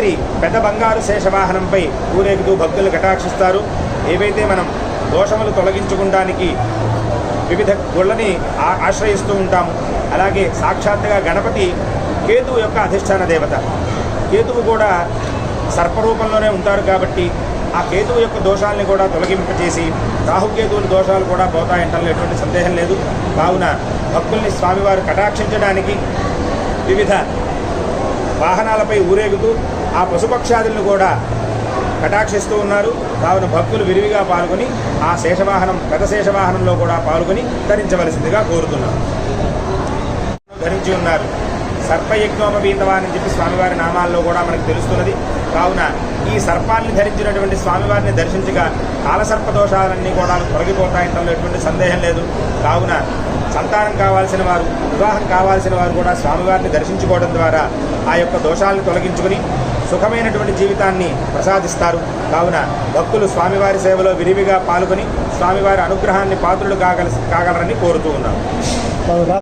రాత్రి పెద్ద బంగారు శేషవాహనంపై ఊరేగుతూ భక్తులు కటాక్షిస్తారు. ఏవైతే మనం దోషములు తొలగించుకోవడానికి వివిధ గుళ్ళని ఆ- ఆశ్రయిస్తూ ఉంటాము. అలాగే సాక్షాత్తుగా గణపతి కేతువు యొక్క అధిష్టాన దేవత. కేతువు కూడా సర్పరూపంలోనే ఉంటారు కాబట్టి ఆ కేతువు యొక్క దోషాలని కూడా తొలగింపచేసి రాహుకేతువుల దోషాలు కూడా పోతాయంటలో ఎటువంటి సందేహం లేదు. కావున భక్తుల్ని స్వామివారు కటాక్షించడానికి వివిధ వాహనాలపై ఊరేగుతూ ఆ పశుపక్షాదులను కూడా కటాక్షిస్తూ ఉన్నారు. కావున భక్తులు విరివిగా పాల్గొని ఆ శేషవాహనం గత శేషవాహనంలో కూడా పాల్గొని ధరించవలసిందిగా కోరుతున్నారు ధరించి ఉన్నారు. సర్పయజ్ఞోపవీతవా అని చెప్పి స్వామివారి నామాల్లో కూడా మనకు తెలుస్తున్నది. కావున ఈ సర్పాన్ని ధరించినటువంటి స్వామివారిని దర్శించగా కాలసర్ప దోషాలన్నీ కూడా తొలగిపోతాయటంలో ఎటువంటి సందేహం లేదు. కావున సంతానం కావాల్సిన వారు వివాహం కావాల్సిన వారు కూడా స్వామివారిని దర్శించుకోవడం ద్వారా ఆ యొక్క దోషాలను తొలగించుకుని సుఖమైనటువంటి జీవితాన్ని ప్రసాదిస్తారు. కావున భక్తులు స్వామివారి సేవలో విరివిగా పాల్గొని స్వామివారి అనుగ్రహాన్ని పాత్రులు కాగల కాగలరని కోరుతూ ఉన్నాం.